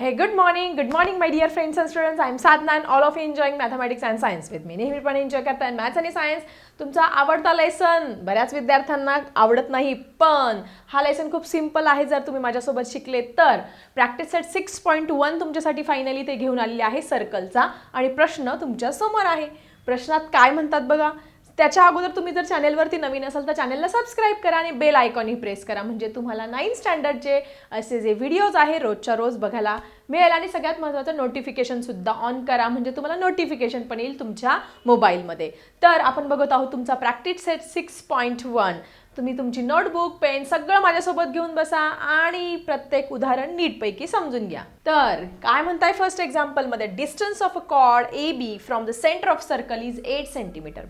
Hey good morning good morning my friends friends and students. I'm Sadhna and all of you enjoying mathematics and science with me. नेहमीपणे enjoy करताय maths आणि science तुमचा आवडता lesson बऱ्याच विद्यार्थ्यांना आवडत नाही पण हा लेसन खूप सिंपल आहे जर तुम्ही माझ्यासोबत शिकले तर. Practice set six point one तुमच्यासाठी फायनली ते घेऊन आलेले आहे सर्कलचा आणि प्रश्न तुमच्यासमोर आहे. प्रश्नात काय म्हणतात बघा? त्याच्या अगोदर तुम्ही जर चॅनेलवरती नवीन असाल तर चॅनेलला सबस्क्राईब करा आणि बेल आयकॉनही प्रेस करा. म्हणजे तुम्हाला नाईन स्टँडर्डचे असे जे व्हिडिओज आहे रोजच्या रोज बघायला मिळेल आणि सगळ्यात महत्त्वाचं नोटिफिकेशनसुद्धा ऑन करा. म्हणजे तुम्हाला नोटिफिकेशन पण येईल तुमच्या मोबाईलमध्ये. तर आपण बघत आहोत तुमचा practice set six point one तुम्ही तुमची नोटबुक पेन सगळं माझ्यासोबत घेऊन बसा आणि प्रत्येक उदाहरण नीटपैकी समजून घ्या. तर काय म्हणताय first एक्झाम्पलमध्ये distance of a chord A B from the centre of circle is eight centimetre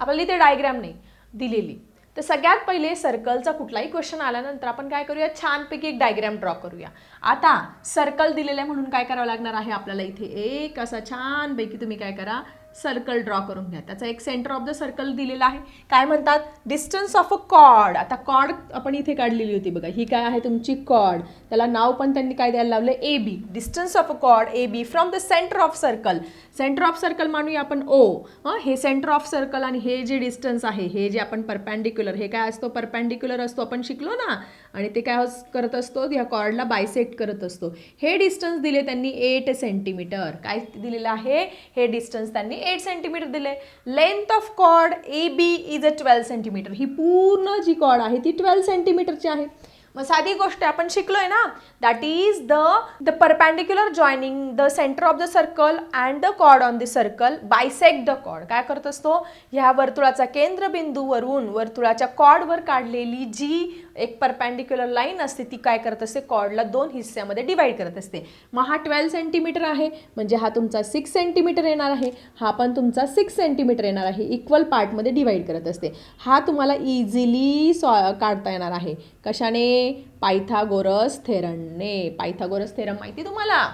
आपल्याला इथे डायग्रॅम नाही दिलेली. तर सगळ्यात पहिले सर्कलचा कुठलाही क्वेश्चन आल्यानंतर आपण काय करूया? छानपैकी एक डायग्रॅम ड्रॉ करूया. आता सर्कल दिलेलं आहे म्हणून काय करावं लागणार आहे आपल्याला इथे? एक असा छानपैकी तुम्ही काय करा सर्कल ड्रॉ करून घ्या. त्याचा एक सेंटर ऑफ द सर्कल दिलेला आहे. काय म्हणतात? डिस्टन्स ऑफ अ कॉड आता कॉड आपण इथे काढलेली होती बघा. ही काय आहे तुमची कॉड त्याला नाव पण त्यांनी काय द्यायला लावलं A B distance of a cod A B from the centre of circle centre of circle मानूया आपण ओ हे? सेंटर ऑफ सर्कल आणि हे जे डिस्टन्स आहे हे जे आपण परपॅन्डिक्युलर हे काय असतो? परपॅन्डिक्युलर असतो. आपण शिकलो ना? आणि ते काय करत असतो ह्या कॉर्डला बायसेक्ट करत असतो. हे डिस्टन्स दिले त्यांनी एट सेंटीमीटर. काय दिलेलं आहे? हे डिस्टन्स त्यांनी एट सेंटीमीटर दिले. Length of chord A B is a twelve centimetre. ही पूर्ण जी कॉर्ड आहे ती ट्वेल्व सेंटीमीटरची आहे. मग साधी गोष्ट आपण शिकलोय ना? That is the the perpendicular joining the centre of the circle and the chord on the circle bisect the chord काय करत असतो? ह्या वर्तुळाचा केंद्रबिंदूवरून वर्तुळाच्या कॉर्डवर काढलेली जी एक परपॅन्डिक्युलर लाईन असते ती काय करत असते? कॉर्डला दोन हिस्स्यामध्ये डिवाईड करत असते. मग हा ट्वेल्व सेंटीमीटर आहे म्हणजे हा तुमचा सिक्स सेंटीमीटर येणार आहे हा पण तुमचा सिक्स सेंटीमीटर येणार आहे. इक्वल पार्टमध्ये डिवाईड करत असते. हा तुम्हाला इझिली सॉ काढता येणार आहे. कशाने? पायथागोरस थेरमने पायथागोरस थेरम माहिती तुम्हाला?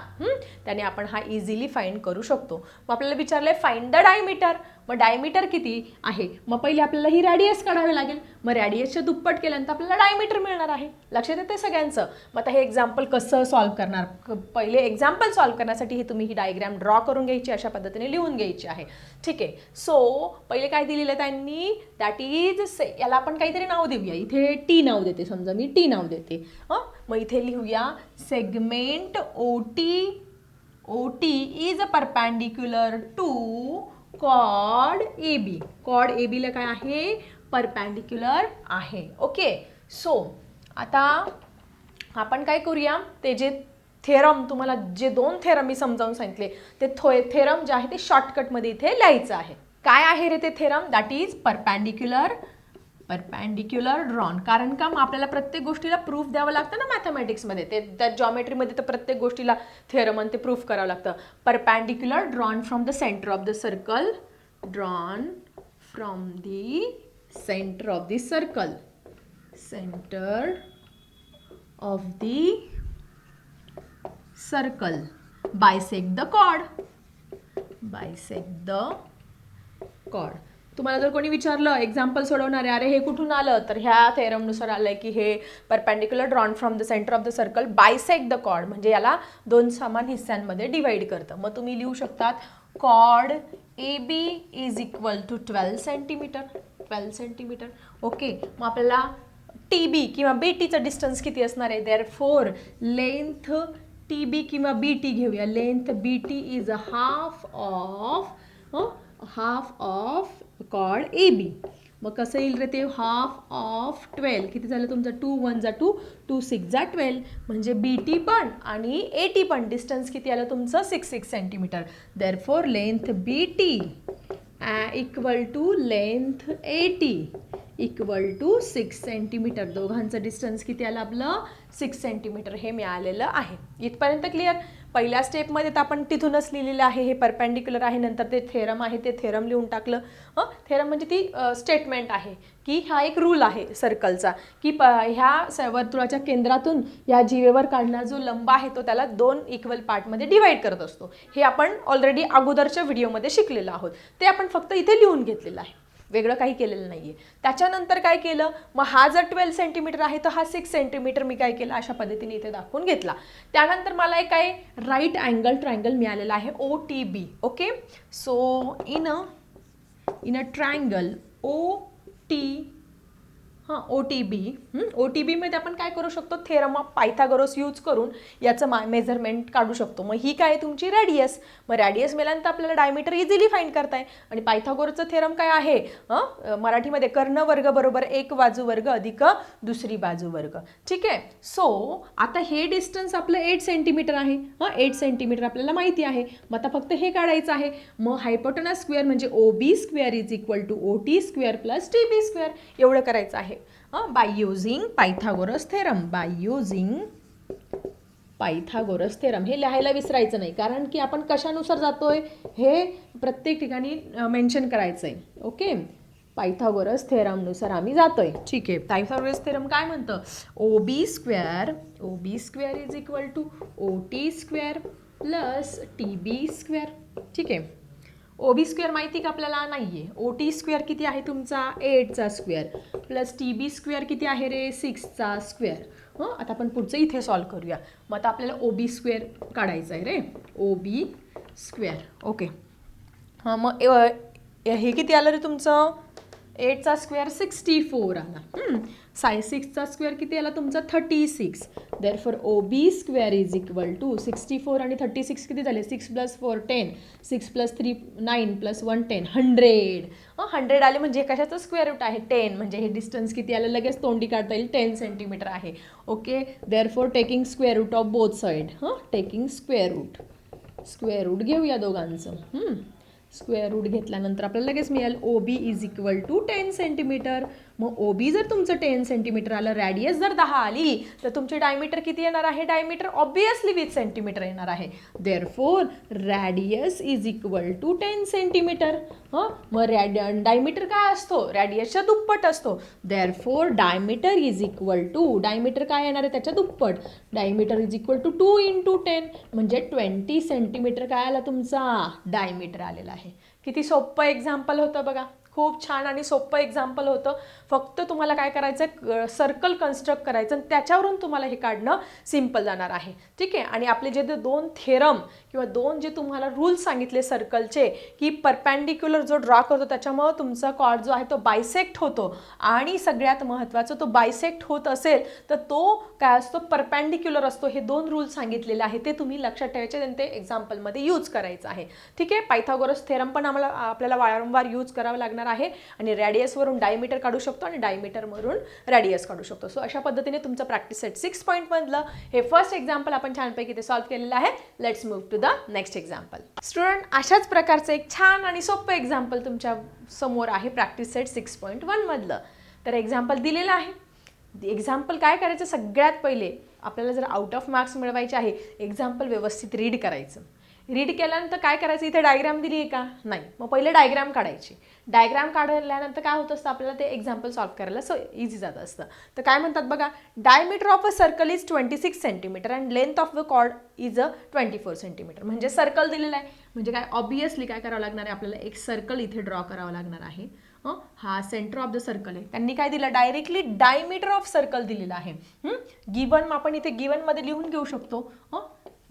त्याने आपण हा इझिली फाईंड करू शकतो. मग आपल्याला विचारलंय फाईंड द डायमीटर मग डायमीटर किती आहे? मग पहिले आपल्याला ही रॅडियस काढावी लागेल. मग रॅडियसच्या दुप्पट केल्यानंतर आपल्याला डायमीटर मिळणार आहे. लक्षात येते सगळ्यांचं? मग आता हे एक्झाम्पल कसं सॉल्व्ह करणार? पहिले एक्झाम्पल सॉल्व्ह करण्यासाठी ही तुम्ही ही डायग्रॅम ड्रॉ करून घ्यायची अशा पद्धतीने लिहून घ्यायची आहे. ठीक आहे? सो पहिले काय दिलेलं आहे त्यांनी? दॅट इज से याला आपण काहीतरी नाव देऊया. इथे टी नाव देते समजा मी टी नाव देते. हं? मग इथे लिहूया segment O T O T is a perpendicular to cod A B cod ए बीला काय आहे? परपॅन्डिक्युलर आहे. ओके सो आता आपण काय करूया? ते जे थेरम तुम्हाला जे दोन थेरम मी समजावून सांगितले ते थो थेरम जे आहे ते शॉर्टकटमध्ये इथे लिहायचं आहे. काय आहे रे ते theorem that is perpendicular perpendicular drawn कारण का मग आपल्याला प्रत्येक गोष्टीला प्रूफ द्यावं लागतं ना मॅथमॅटिक्समध्ये ते त्या जॉमेट्रीमध्ये तर प्रत्येक गोष्टीला थेरम आणि ते प्रूफ करावं लागतं. Perpendicular drawn from the centre of the circle drawn from the centre of the circle centre of the circle bisect the cod bisect the cod तुम्हाला जर कोणी विचारलं एक्झाम्पल सोडवणार आहे अरे हे कुठून आलं? तर ह्या थेरमनुसार आलं आहे की हे perpendicular drawn from the centre of the circle bisect the cod म्हणजे याला दोन समान हिस्स्यांमध्ये डिवाईड करतं. मग तुम्ही लिहू शकतात cod A B is equal to twelve centimetre twelve centimetre okay मग आपल्याला टी बी किंवा बी टीचं डिस्टन्स किती असणार आहे? Therefore length T B किंवा बी टी घेऊया. Length B T is a half of half of cod A B मग कसं येईल रे ते? हाफ ऑफ ट्वेल्व किती झालं तुमचं? टू वन जा टू टू सिक्स जा ट्वेल्व म्हणजे बी टी पण आणि ए टी पण. डिस्टन्स किती आलं तुमचं? Six six centimetre therefore length B T equal to length A T equal to six centimetre दोघांचं डिस्टन्स किती आलं आपलं? सिक्स सेंटीमीटर हे मिळालेलं आहे. इथपर्यंत क्लिअर पहिल्या स्टेपमध्ये तर आपण तिथूनच लिहिलेलं आहे हे परपॅन्डिक्युलर आहे नंतर ते थेरम आहे ते थेरम लिहून टाकलं. हं? थेरम म्हणजे ती स्टेटमेंट आहे की हा एक रूल आहे सर्कलचा की प ह्या वर्तुळाच्या केंद्रातून या जीवेवर काढणारा जो लंब आहे तो त्याला दोन इक्वल पार्टमध्ये डिवाईड करत असतो. हे आपण ऑलरेडी अगोदरच्या व्हिडिओमध्ये शिकलेलो आहोत. ते आपण फक्त इथे लिहून घेतलेलं आहे. वेगळं काही केलेलं नाही आहे त्याच्यानंतर काय केलं? मग हा जर ट्वेल्व सेंटीमीटर आहे तर हा सिक्स सेंटीमीटर मी काय केलं? अशा पद्धतीने इथे दाखवून घेतला. त्यानंतर मला एक काय? राईट अँगल ट्रायंगल मिळालेला आहे O T B okay so in a in a triangle O T हां O T B O T बीमध्ये आपण काय करू शकतो? थेरम ऑफ पायथागोरस यूज करून याचं मा मेजरमेंट काढू शकतो. मग ही काय तुमची रॅडियस मग रॅडियस मिळाल्यानंतर आपल्याला डायमीटर इझिली फाईंड करताय आणि पायथागोरचं थेरम काय आहे? हं? मराठीमध्ये कर्णवर्ग बरोबर एक बाजू वर्ग अधिक दुसरी बाजू वर्ग. ठीक आहे? सो आता हे डिस्टन्स आपलं एट सेंटीमीटर आहे. हां? एट सेंटीमीटर आपल्याला माहिती आहे. मग आता फक्त हे काढायचं आहे. मग हायपोटोना स्क्वेअर म्हणजे O B square is equal to O T square plus T B square एवढं करायचं आहे. By using Pythagoras theorem by using Pythagoras theorem. हे लिहायला विसरायचं नाही कारण की आपण कशानुसार जातोय हे प्रत्येक ठिकाणी मेन्शन करायचं आहे ओके पायथागोरस थेरमनुसार आम्ही जातोय. ठीक आहे. पायथागोरस थेरम काय म्हणतं? O B square O B square is equal to O T square plus T B square ठीक आहे. ओ बी स्क्वेअर माहिती का आपल्याला नाही आहे ओ टी स्क्वेअर किती आहे तुमचा? एटचा square. Plus T B square किती आहे रे? सिक्सचा स्क्वेअर. हं? आता आपण पुढचं इथे सॉल्व करूया. मग आता आपल्याला ओ बी स्क्वेअर काढायचं आहे रे. O B square. ओके. हां मग हे किती आलं रे तुमचं? एटचा स्क्वेअर सिक्स्टी फोर आला. साय सिक्सचा स्क्वेअर किती आला? तुमचा thirty six therefore O B square is equal to sixty four आणि थर्टी सिक्स किती झाले? Six plus four ten six plus three nine plus one ten hundred hundred आले म्हणजे कशाचं स्क्वेअर रूट आहे? टेन म्हणजे हे डिस्टन्स किती आलं? लगेच तोंडी काढता येईल. टेन सेंटीमीटर आहे. Okay therefore taking square root of both side हां? Taking square root square root घेऊया दोघांचं. स्क्वेअर रूट घेतल्यानंतर आपल्याला लगेच मिळेल O B is equal to ten centimetre मग ओ बी जर तुमचं टेन सेंटीमीटर आलं रॅडियस जर दहा आली तर तुमची डायमीटर किती येणार आहे? डायमीटर ऑब्वियसली विथ सेंटीमीटर येणार आहे. Therefore radius is equal to ten centimetre हां? मग रॅड डायमीटर काय असतो? रॅडियसच्या दुप्पट असतो. Therefore diameter is equal to diameter काय येणार आहे त्याच्या दुप्पट? Diameter is equal to two into ten म्हणजे ट्वेंटी सेंटीमीटर काय आला तुमचा? डायमीटर आलेला आहे. किती सोपं एक्झाम्पल होतं बघा. खूप छान आणि सोपं एक्झाम्पल होतं. फक्त तुम्हाला काय करायचं सर्कल कन्स्ट्रक्ट करायचं आणि त्याच्यावरून तुम्हाला हे काढणं सिंपल जाणार आहे. ठीक आहे? आणि आपले जे दोन थेरम किंवा दोन जे तुम्हाला रूल्स सांगितले सर्कलचे की परपॅन्डिक्युलर जो ड्रॉ करतो त्याच्यामुळं तुमचा कॉर्ड जो आहे तो बायसेक्ट होतो. आणि सगळ्यात महत्त्वाचं तो बायसेक्ट होत असेल तर तो काय असतो? परपॅन्डिक्युलर असतो. हे दोन रूल सांगितलेले आहे ते तुम्ही लक्षात ठेवायचे आणि ते एक्झाम्पलमध्ये यूज करायचं आहे. ठीक आहे? पायथागोरस थेरम पण आम्हाला आपल्याला वारंवार यूज करावं लागणार आहे आणि रॅडियसवरून डायमीटर काढू शकतो आणि डायमीटरवरून रॅडियस काढू शकतो. सो अशा पद्धतीने तुमचं प्रॅक्टिस सेट सिक्स पॉईंटमधलं हे फर्स्ट एक्झाम्पल आपण छानपैकी ते सॉल्व्ह केलेलं आहे. Let's move to the next example student अशाच प्रकारचं एक छान आणि सोपं एक्झाम्पल तुमच्यासमोर आहे प्रॅक्टिस सेट सिक्स पॉईंट वनमधलं तर एक्झाम्पल दिलेलं आहे. एक्झाम्पल काय करायचं? सगळ्यात पहिले आपल्याला जर आउट ऑफ मार्क्स मिळवायचे आहे एक्झाम्पल व्यवस्थित रीड करायचं. रीड केल्यानंतर काय करायचं? इथे डायग्राम दिली आहे का? नाही. मग पहिले डायग्राम काढायची. डायग्राम काढल्यानंतर काय होत असतं आपल्याला ते एक्झाम्पल सॉल्व्ह करायला सो इझी जात असतं. तर काय म्हणतात बघा diameter of a circle is twenty six centimetre and length of the chord is a twenty four centimetre म्हणजे सर्कल दिलेलं आहे. म्हणजे काय ऑब्वियसली काय करावं लागणार आहे आपल्याला एक सर्कल इथे ड्रॉ करावं लागणार आहे. हा? सेंटर ऑफ द सर्कल आहे. त्यांनी काय दिलं? डायरेक्टली डायमीटर ऑफ सर्कल दिलेलं आहे. गिवन आपण इथे गिवनमध्ये लिहून घेऊ शकतो.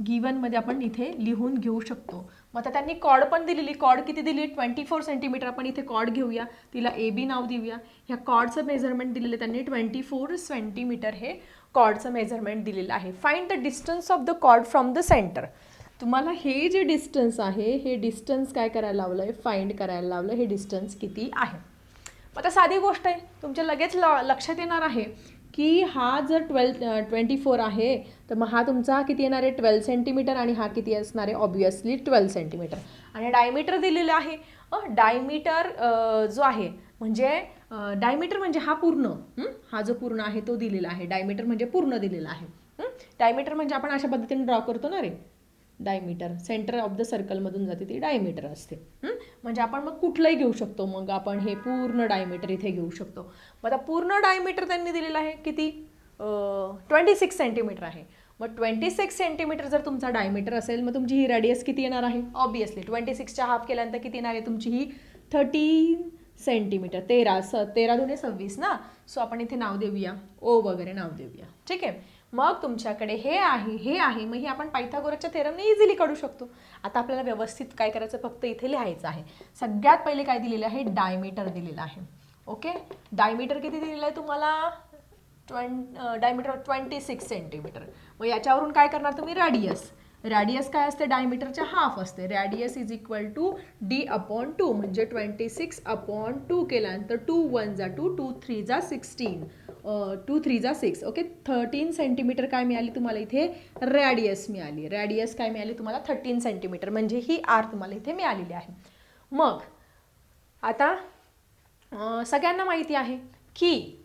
गिवनमध्ये आपण इथे लिहून घेऊ शकतो. मग आता त्यांनी कॉड पण दिलेली कॉड किती दिली? ट्वेंटी फोर सेंटीमीटर आपण इथे कॉड घेऊया. तिला ए बी नाव देऊया. ह्या कॉडचं मेजरमेंट दिलेलं त्यांनी ट्वेंटी फोर सेंटीमीटर हे कॉडचं मेजरमेंट दिलेलं आहे. Find the distance of the cod from the centre तुम्हाला हे जे डिस्टन्स आहे हे डिस्टन्स काय करायला लावलं आहे फाइंड करायला लावलं हे डिस्टन्स किती आहे? मग आता साधी गोष्ट आहे. तुमच्या लगेच ल लक्षात येणार आहे. की हा जर ट्वेल्व ट्वेंटी फोर आहे तर मग हा तुमचा किती येणार आहे? ट्वेल्व सेंटीमीटर आणि हा किती असणार आहे? Obviously twelve centimetre. आणि डायमीटर दिलेलं आहे. डायमीटर जो आहे म्हणजे डायमीटर म्हणजे हा पूर्ण. हा? जो पूर्ण आहे तो दिलेला आहे. डायमीटर म्हणजे पूर्ण दिलेला आहे. डायमीटर म्हणजे आपण अशा पद्धतीने ड्रॉ करतो ना रे? डायमीटर सेंटर ऑफ द सर्कलमधून जाते ती डायमीटर असते. म्हणजे आपण मग कुठलंही घेऊ शकतो. मग आपण हे पूर्ण डायमीटर इथे घेऊ शकतो. मग आता पूर्ण डायमीटर त्यांनी दिलेलं आहे किती? ट्वेंटी सिक्स सेंटीमीटर आहे. मग ट्वेंटी सिक्स सेंटीमीटर जर तुमचा डायमीटर असेल मग तुमची ही रेडियस किती येणार आहे? ऑब्वियसली ट्वेंटी सिक्सच्या हाफ केल्यानंतर किती येणार आहे? तुमची ही थर्टीन सेंटीमीटर तेरा स तेरा दोन्ही सव्वीस ना? सो आपण इथे नाव देऊया. ओ वगैरे नाव देऊया. ठीक आहे? मग तुमच्याकडे हे आहे हे आहे. मग हे आपण पायथागोरसच्या थेरमने इझिली काढू शकतो. आता आपल्याला व्यवस्थित काय करायचं फक्त इथे लिहायचं आहे. सगळ्यात पहिले काय दिलेलं आहे? डायमीटर दिलेलं आहे. ओके डायमीटर किती दिलेलं आहे तुम्हाला? ट्वें डायमीटर ट्वेंटी सिक्स सेंटीमीटर मग याच्यावरून काय करणार तुम्ही? रॅडियस रॅडियस काय असते? डायमीटरच्या हाफ असते. Radius is equal to D upon two म्हणजे ट्वेंटी सिक्स अपॉन टू केल्यानंतर टू वन जा टू टू थ्री जा सिक्स्टीन टू थ्री जा सिक्स ओके थर्टीन सेंटीमीटर काय मिळाली तुम्हाला इथे? रॅडियस मिळाली. रॅडियस काय मिळाली तुम्हाला? थर्टीन सेंटीमीटर म्हणजे ही आर तुम्हाला इथे मिळालेली आहे. मग आता सगळ्यांना माहिती आहे की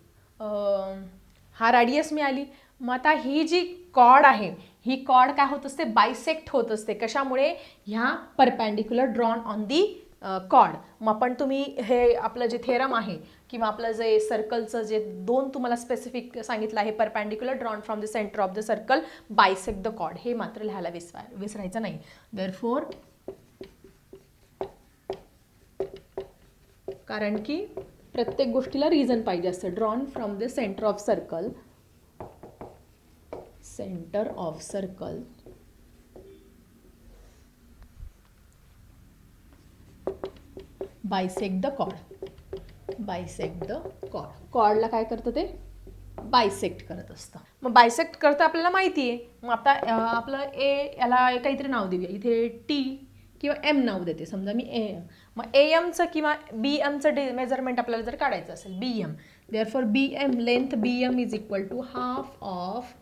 हा रॅडियस मिळाली. मग आता ही जी कॉड आहे ही कॉड काय होत असते? बायसेक्ट होत असते. कशामुळे? ह्या परपॅन्डिक्युलर ड्रॉन ऑन दी कॉड मग पण तुम्ही हे आपलं जे थेरम आहे किंवा आपलं जे सर्कलचं जे दोन तुम्हाला स्पेसिफिक सांगितलं आहे perpendicular drawn from the centre of the circle bisect the cod हे मात्र लिहायला विसवा विसरायचं नाही. देअर फोर कारण की प्रत्येक गोष्टीला रिझन पाहिजे असतं. Drawn from the centre of circle centre of circle bisect the cod bisect the cod कॉडला काय करतं ते? बायसेक्ट करत असतं. मग बायसेक्ट करतं आपल्याला माहिती आहे. मग आता आपलं ए याला काहीतरी नाव देऊया. इथे टी किंवा एम नाव देते. समजा मी ए एम. मग ए एमचं किंवा बी एमचं डे मेजरमेंट आपल्याला जर काढायचं असेल B M. Therefore B M length B M is equal to half of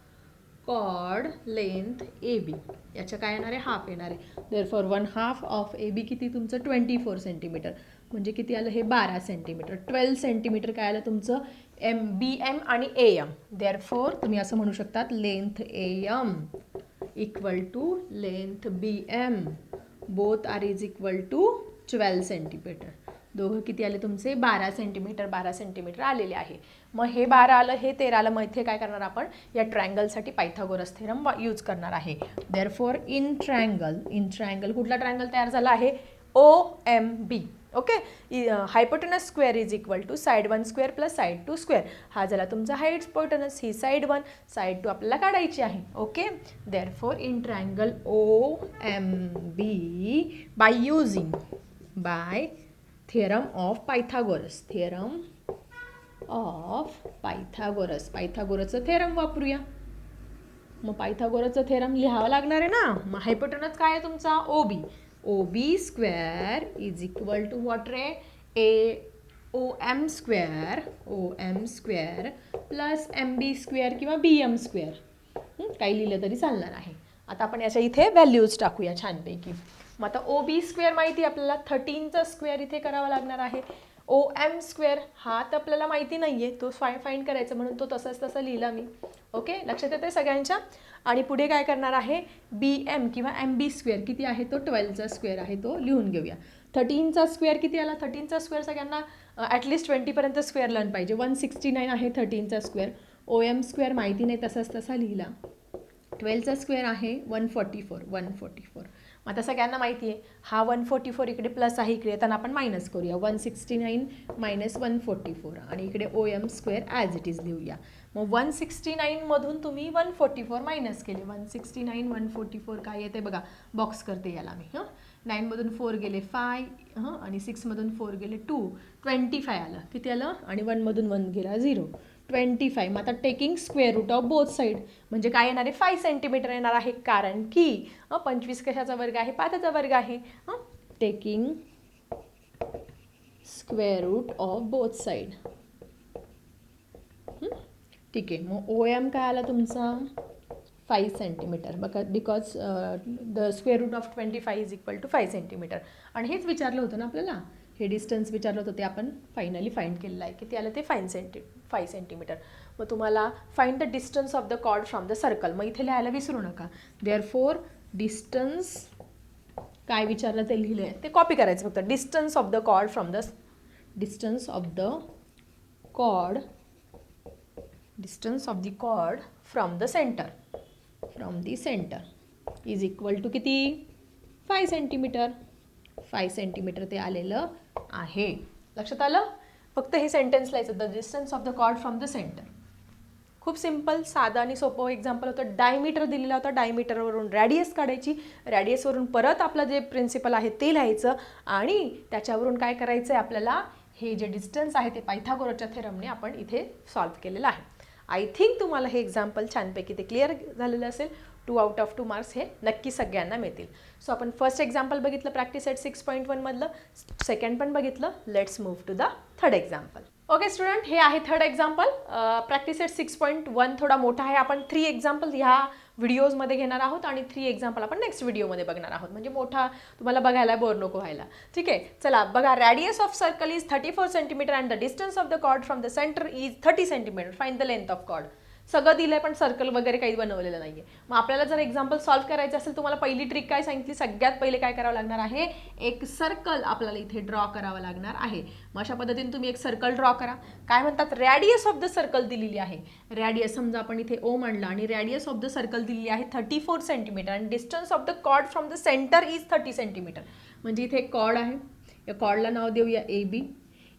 cod length A B. याच्या काय येणार आहे? हाफ येणार आहे. Therefore one half of A B किती? तुमचं ट्वेंटी फोर सेंटीमीटर म्हणजे किती आलं? हे बारा सेंटीमीटर ट्वेल्व सेंटीमीटर काय आलं तुमचं? एम बी एम आणि ए एम देअर फोर तुम्ही असं म्हणू शकतात length A M equal to length B M both are is equal to twelve centimetre दोघं किती आले तुमचे? बारा सेंटीमीटर बारा सेंटीमीटर आलेले आहे. मग हे बारा आलं हे तेरा आलं मग इथे काय करणार आपण? या ट्रायंगलसाठी पायथागोरस थेरम यूज करणार आहे. Therefore in triangle in triangle कुठला ट्रायंगल तयार झाला आहे? O M B okay? Hypotenuse square is equal to side one square plus side two square हा झाला तुमचा हाईट पोटनस ही साईड वन साईड टू आपल्याला काढायची आहे. Okay? Therefore in triangle O M B by using by theorem of Pythagoras theorem of Pythagoras पायथागोरसचं theorem वापरूया. मग पायथागोरसचं थेरम लिहावं लागणार आहे ना? मग हायपोटनस काय आहे तुमचा? O B O B square is equal to what ray A O M square O M square plus M B square किंवा बी एम स्क्वेअर काही लिहिलं तरी चालणार आहे. आता आपण याच्या इथे व्हॅल्यूज टाकूया छानपैकी. मग आता ओ बी स्क्वेअर माहिती आपल्याला? थर्टीनचा स्क्वेअर इथे करावा लागणार आहे. ओ एम स्क्वेअर हा तर आपल्याला माहिती नाही आहे तो फाय फाईंड करायचा म्हणून तो तसाच तसा लिहिला मी. ओके लक्षात येते सगळ्यांच्या? आणि पुढे काय करणार आहे? बी एम किंवा एम बी स्क्वेअर किती आहे तो ट्वेल्वचा स्क्वेअर आहे तो लिहून घेऊया. थर्टीनचा स्क्वेअर किती आला? थर्टीनचा स्क्वेअर सगळ्यांना ॲटलिस्ट ट्वेंटीपर्यंत स्क्वेअर लर्न पाहिजे. वन सिक्स्टी नाईन आहे थर्टीनचा स्क्वेअर ओ एम स्क्वेअर माहिती नाही तसाच तसा लिहिला. ट्वेल्वचा स्क्वेअर आहे one forty four one forty four मग आता सगळ्यांना माहिती आहे हा वन फोर्टी फोर इकडे प्लस आहे इकडे. त्यांना आपण मायनस करूया. One sixty nine minus one forty four आणि इकडे O M square as it is लिहूया. मग वन सिक्स्टी नाईनमधून तुम्ही वन फोर्टी फोर मायनस केले. One sixty nine one forty four काय येते बघा. बॉक्स करते याला मी हां. नाईनमधून फोर गेले फाय हां. आणि सिक्समधून फोर गेले टू ट्वेंटी फाय आलं. किती आलं? आणि वनमधून वन गेला झिरो ट्वेंटी फाय मग आता taking square root of both side म्हणजे काय येणार आहे? फाय सेंटीमीटर येणार आहे. कारण की पंचवीस कशाचा वर्ग आहे? पाचचा वर्ग आहे. हं. Taking square root of both side ठीक आहे. मग ओ एम काय आला तुमचा? फाईव्ह सेंटीमीटर बघा because the square root of twenty five is equal to five centimetre आणि हेच विचारलं होतं ना आपल्याला? हे डिस्टन्स विचारलं होतं ते आपण फायनली फाईंड केलेलं आहे किती आलं ते फाईन सेंटी फाय सेंटीमीटर मग तुम्हाला find the distance of the chord from the circle मग इथे लिहायला विसरू नका. देअर फोर डिस्टन्स काय विचारलं ते लिहिलं? आहे ते कॉपी करायचं फक्त. Distance of the chord from the distance of the chord distance of the chord from the centre from the centre is equal to किती? फाय सेंटीमीटर फाय सेंटीमीटर ते आलेलं आहे. लक्षात आलं? फक्त हे सेंटेन्स लिहायचं. The distance of the chord from the centre खूप सिंपल साधं आणि सोपं एक्झाम्पल होतं. डायमीटर दिलेला होता. डायमीटरवरून रॅडियस काढायची. रॅडियसवरून परत आपलं जे प्रिन्सिपल आहे ते लिहायचं. आणि त्याच्यावरून काय करायचं आहे आपल्याला? हे जे डिस्टन्स आहे ते पायथागोरच्या थेरमने आपण इथे सॉल्व्ह केलेलं आहे. आय थिंक तुम्हाला हे एक्झाम्पल छानपैकी ते क्लिअर झालेलं असेल. Two out of two marks हे नक्की सगळ्यांना मिळतील. सो आपण फर्स्ट एक्झाम्पल बघितलं प्रॅक्टिस एट सिक्स पॉईंट वनमधलं सेकंड पण बघितलं. Let's move to the third example okay student हे आहे third example practice set six point one थोडा मोठा आहे. आपण थ्री एक्झाम्पल ह्या व्हिडिओजमध्ये घेणार आहोत आणि थ्री एक्झाम्पल आपण नेक्स्ट व्हिडिओमध्ये बघणार आहोत. म्हणजे मोठा तुम्हाला बघायला बोर नको व्हायला. ठीक आहे? चला बघा radius of circle is thirty four centimetre and the distance of the chord from the centre is thirty centimetre fine the length of chord सगळं दिलंय पण सर्कल वगैरे काही बनवलेलं नाहीये. मग आपल्याला जर एक्झाम्पल सॉल्व्ह करायचं असेल तुम्हाला पहिली ट्रिक काय सांगितली? सगळ्यात पहिले काय करावं लागणार आहे? एक सर्कल आपल्याला इथे ड्रॉ करावं लागणार आहे. मग अशा पद्धतीने तुम्ही एक सर्कल ड्रॉ करा. काय म्हणतात? रॅडियस ऑफ द सर्कल दिलेली आहे. रॅडियस समजा आपण इथे ओ म्हणलं आणि रॅडियस ऑफ द सर्कल दिलेली आहे थर्टी फोर सेंटीमीटर आणि distance of the chord from the centre is thirty centimetre म्हणजे इथे एक कॉर्ड आहे. या कॉर्डला नाव देऊया ए बी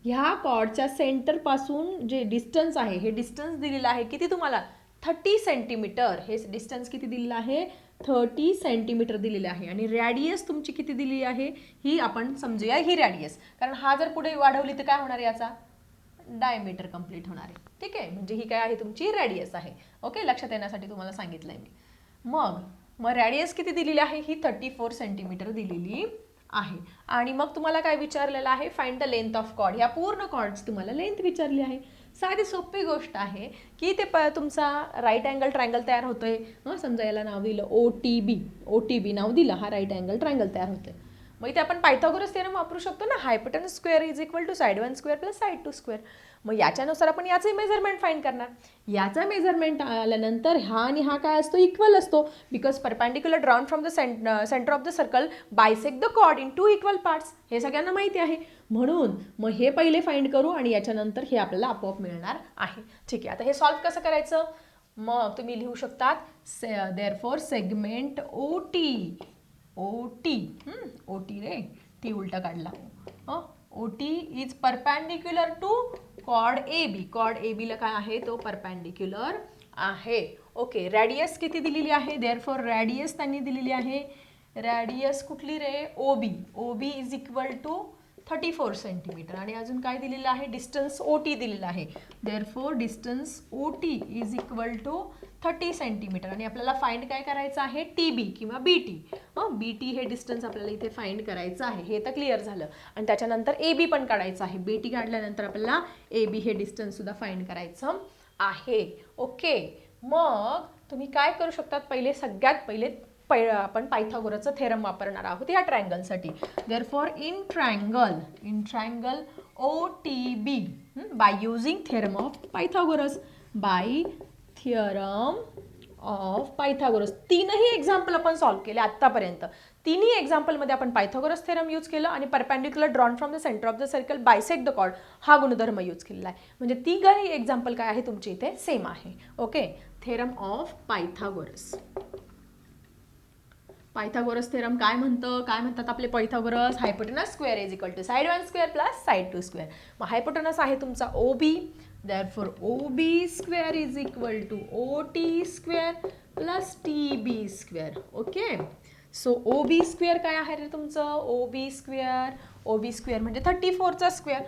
ह्या कॉडच्या सेंटरपासून जे डिस्टन्स आहे हे डिस्टन्स दिलेलं आहे किती तुम्हाला? थर्टी सेंटीमीटर हे डिस्टन्स किती दिलेलं आहे? थर्टी सेंटीमीटर दिलेलं आहे. आणि रॅडियस तुमची किती दिलेली आहे? ही आपण समजूया ही रॅडियस कारण हा जर पुढे वाढवली तर काय होणार याचा? डायमीटर कंप्लीट होणार आहे. ठीक आहे? म्हणजे ही काय आहे तुमची? रॅडियस आहे. ओके लक्षात येण्यासाठी तुम्हाला सांगितलं आहे मी. मग मग रॅडियस किती दिलेली आहे? ही थर्टी फोर सेंटीमीटर दिलेली आहे. आणि मग तुम्हाला काय विचारलेलं आहे? Find the length of chord ह्या पूर्ण कॉर्डची तुम्हाला लेंथ विचारली आहे. साधी सोपी गोष्ट आहे की ते प तुमचा राईट अँगल ट्रँगल तयार होतोय. हं समजा याला नाव दिलं ओ टी बी ओ टी बी नाव दिलं. हा राईट अँगल ट्रँगल तयार होतोय. मग इथे आपण पायथागोरस थेरम वापरू शकतो ना. Hypotenuse square is equal to side one square plus side two square मग याच्यानुसार आपण याचे मेजरमेंट फाईंड करणार. याचा मेजरमेंट आल्यानंतर हा आणि हा काय असतो? इक्वल असतो. Because perpendicular drawn from the cent centre of the circle bisect the chord in two equal parts हे सगळ्यांना माहिती आहे. म्हणून मग हे पहिले फाईंड करू आणि याच्यानंतर हे आपल्याला आपोआप मिळणार आहे. ठीक आहे. आता हे सॉल्व्ह कसं करायचं? मग तुम्ही लिहू शकतात से there for segment O T O T O T ray. T उलटा काढला. ओ T is perpendicular to cod A B cod ए बीला काय आहे? तो परपॅन्डिक्युलर आहे. ओके रॅडियस किती दिलेली आहे? देअर फॉर रॅडियस त्यांनी दिलेली आहे. रॅडियस कुठली रे? O B O B is equal to thirty four centimetre. आणि अजून काय दिलेलं आहे? डिस्टन्स ओ टी दिलेलं आहे. Therefore distance O T is equal to thirty centimetre आणि आपल्याला फाइंड काय करायचं आहे? टी बी किंवा बी टी बी टी हे डिस्टन्स आपल्याला इथे फाइंड करायचं आहे. हे तर क्लिअर झालं. आणि त्याच्यानंतर ए बी पण काढायचं आहे. बी टी काढल्यानंतर आपल्याला ए बी हे डिस्टन्ससुद्धा फाइंड करायचं आहे. ओके मग तुम्ही काय करू शकतात? पहिले सगळ्यात पहिले पै आपण पायथागोरसचं थेरम वापरणार आहोत या ट्रायंगलसाठी. Therefore in triangle in triangle O T B by using theorem of Pythagoras by theorem of Pythagoras तीनही एक्झाम्पल आपण सॉल्व्ह केले आत्तापर्यंत. तिन्ही एक्झाम्पलमध्ये आपण पायथागोरस थेरम यूज केलं आणि perpendicular drawn from the centre of the circle bisect the chord हा गुणधर्म यूज केलेला आहे. म्हणजे तिघही एक्झाम्पल काय आहे तुमची इथे? सेम आहे. Okay theorem of Pythagoras Pythagoras theorem काय म्हणतं? काय म्हणतात आपले Pythagoras? Hypotenuse square is equal to side one square plus side two square मग हायपोटेनस आहे तुमचा O B therefore O B square is equal to O T square plus T B square okay so O B square काय आहे रे तुमचं? O B square O B square म्हणजे thirty फोरचा square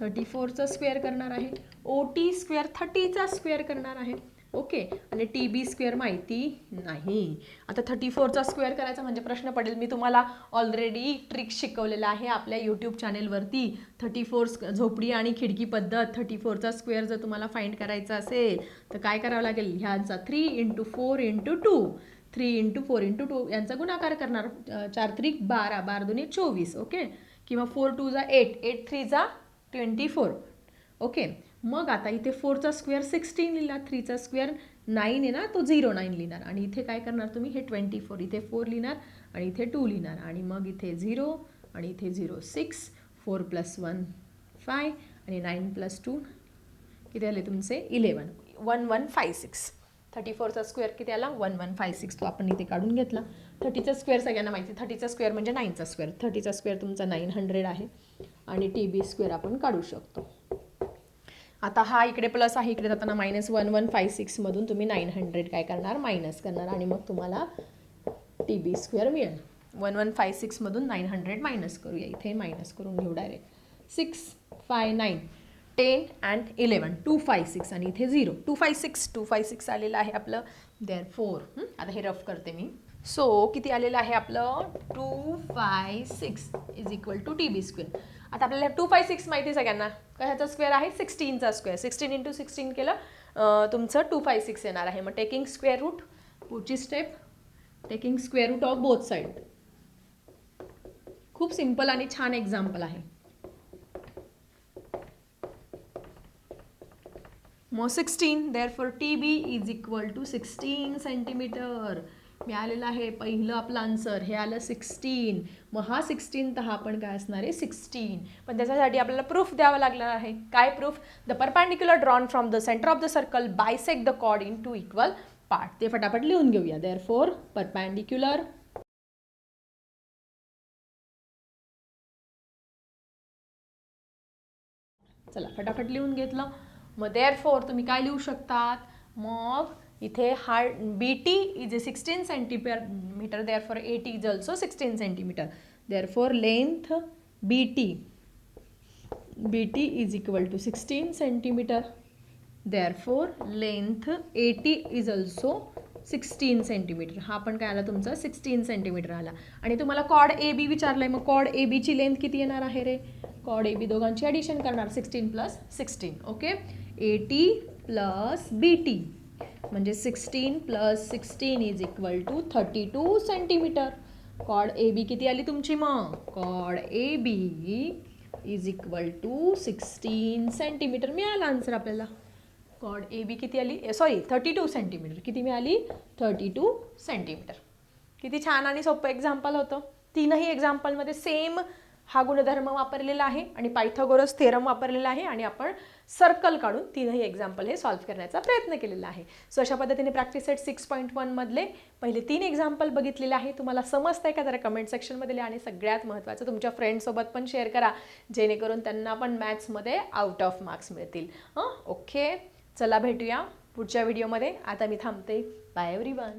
thirty फोरचा square करणार आहे O T square थर्टीचा स्क्वेअर करणार आहे ओके. आणि टी बी स्क्वेअर माहिती नाही. आता थर्टी फोरचा स्क्वेअर करायचा म्हणजे प्रश्न पडेल. मी तुम्हाला ऑलरेडी ट्रिक शिकवलेला आहे आपल्या यूट्यूब चॅनेलवरती थर्टी फोर झोपडी आणि खिडकी पद्धत. थर्टी फोरचा स्क्वेअर जर तुम्हाला फाईंड करायचा असेल तर काय करावं लागेल? ह्यांचा three into four into two three into four into two यांचा गुणाकार करणार चार त्रिक बारा बार दोन्ही चोवीस ओके? किंवा फोर टू जा एट एट थ्री जा ट्वेंटी फोर ओके? मग आता इथे फोरचा स्क्वेअर सिक्स्टीन लिहिला थ्रीचा स्क्वेअर नाईन आहे ना तो झिरो नाईन लिहिणार. आणि इथे काय करणार तुम्ही? हे ट्वेंटी फोर इथे फोर लिहिणार आणि इथे टू लिहिणार. आणि मग इथे झिरो आणि इथे zero six four plus one five आणि नाईन प्लस टू किती आले तुमचे? Eleven one one five six thirty फोरचा स्क्वेअर किती आला? वन वन फाय सिक्स तो आपण इथे काढून घेतला. थर्टीचा स्क्वेअर सगळ्यांना माहिती थर्टीचा स्क्वेअर म्हणजे नाईनचा स्क्वेअर थर्टीचा स्क्वेअर तुमचा नाईन हंड्रेड आहे. आणि टी बी स्क्वेअर आपण काढू शकतो. आता हा इकडे प्लस आहे इकडे जाताना मायनस वन वन फाय सिक्समधून तुम्ही नाईन हंड्रेड काय करणार? मायनस करणार आणि मग तुम्हाला टी बी स्क्वेअर मिळेल. वन वन फाय सिक्समधून नाईन हंड्रेड मायनस करूया. इथे मायनस करून घेऊ direct six five nine ten and eleven two five six आणि इथे zero two five six two five six आलेलं आहे आपलं. देअर फोर आता हे रफ करते मी. सो किती आलेलं आहे आपलं? Two five six is equal to T B square आता आपल्याला टू फाय सिक्स माहिती आहे सगळ्यांना? कशाचा स्क्वेअर आहे? सिक्स्टीनचा स्क्वेअर सिक्स्टीन इंटू सिक्स्टीन केलं तुमचं टू फाय सिक्स येणार आहे. मग टेकिंग स्क्वेअर रूट पुढची step taking square root of both side खूप सिंपल आणि छान एक्झाम्पल आहे. मग sixteen therefore T B is equal to sixteen centimetre मिळालेलं आहे पहिलं आपलं आन्सर हे आलं सिक्स्टीन मग हा सिक्स्टीन तर हा पण काय असणार आहे? सिक्स्टीन पण त्याच्यासाठी आपल्याला प्रूफ द्यावं लागणार आहे. काय proof the perpendicular drawn from the centre of the circle bisect the chord in two equal part ते फटाफट लिहून घेऊया. देअर फोर परपॅन्डिक्युलर चला फटाफट लिहून घेतलं. मग देअर फोर तुम्ही काय लिहू शकतात? मग इथे हा B T is a sixteen centimetre metre therefore A T is also sixteen centimetre therefore length B T B T is equal to sixteen centimetre therefore length A T is also sixteen centimetre हा पण काय आला तुमचा? Sixteen centimetre आला. आणि तुम्हाला cod A बी विचारलं आहे मग कॉड ए बीची लेंथ किती येणार आहे रे? कॉड ए बी दोघांची ॲडिशन करणार sixteen plus sixteen okay A T plus B T म्हणजे sixteen plus sixteen is equal to thirty two centimetre. Cod A B किती आली तुमची मग? Cod A B is equal to sixteen centimetre. मिळाला answer आपल्याला? कॉड A B किती आली? Sorry thirty two centimetre. किती मिळाली? Thirty two centimetre. किती छान आणि सोपं एक्झाम्पल होतं. तीनही एक्झाम्पलमध्ये सेम हा गुणधर्म वापरलेला आहे आणि पायथागोरस थेरम वापरलेला आहे आणि आपण सर्कल काढून तीनही एक्झाम्पल हे सॉल्व्ह करण्याचा प्रयत्न केलेला आहे. सो अशा पद्धतीने प्रॅक्टिस सेट सिक्स पॉईंट वनमधले पहिले तीन एक्झाम्पल बघितलेले आहे. तुम्हाला समजतं आहे का? जरा कमेंट सेक्शनमध्ये लिहा आणि सगळ्यात महत्त्वाचं तुमच्या फ्रेंडसोबत पण शेअर करा जेणेकरून त्यांना पण मॅथ्समध्ये आउट ऑफ मार्क्स मिळतील. हां? ओके चला भेटूया पुढच्या व्हिडिओमध्ये आता मी थांबते. Bye every one